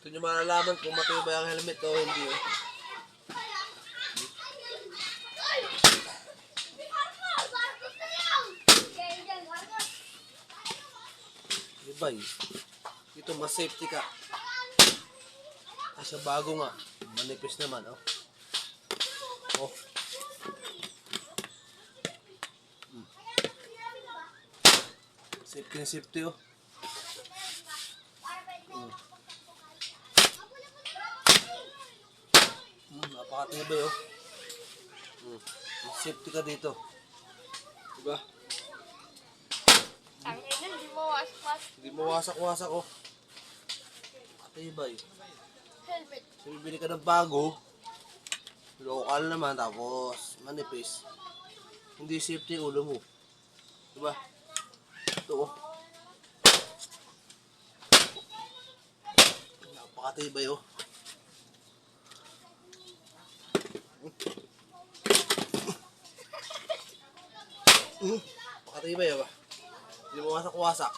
Ito nyo malalaman kung matibay ang helmet o hindi. Oh. Tibay. Ito mas safety ka. Kasi bago nga. Manipis naman, oh. Oh. Hmm. Safety na safety, oh. Napakatibay, oh. Hmm. Safety ka dito. Diba? Ang ina, hindi mo waspas. Hindi mo wasak-wasak, oh. Matibay. Helmet. Bibili ka ng bago, local naman, tapos manipis. Hindi safety yung ulo mo. Diba? Ito, oh. Napakatibay, oh. Mm. Napakatibay, oh. Hindi mo wasak-wasak.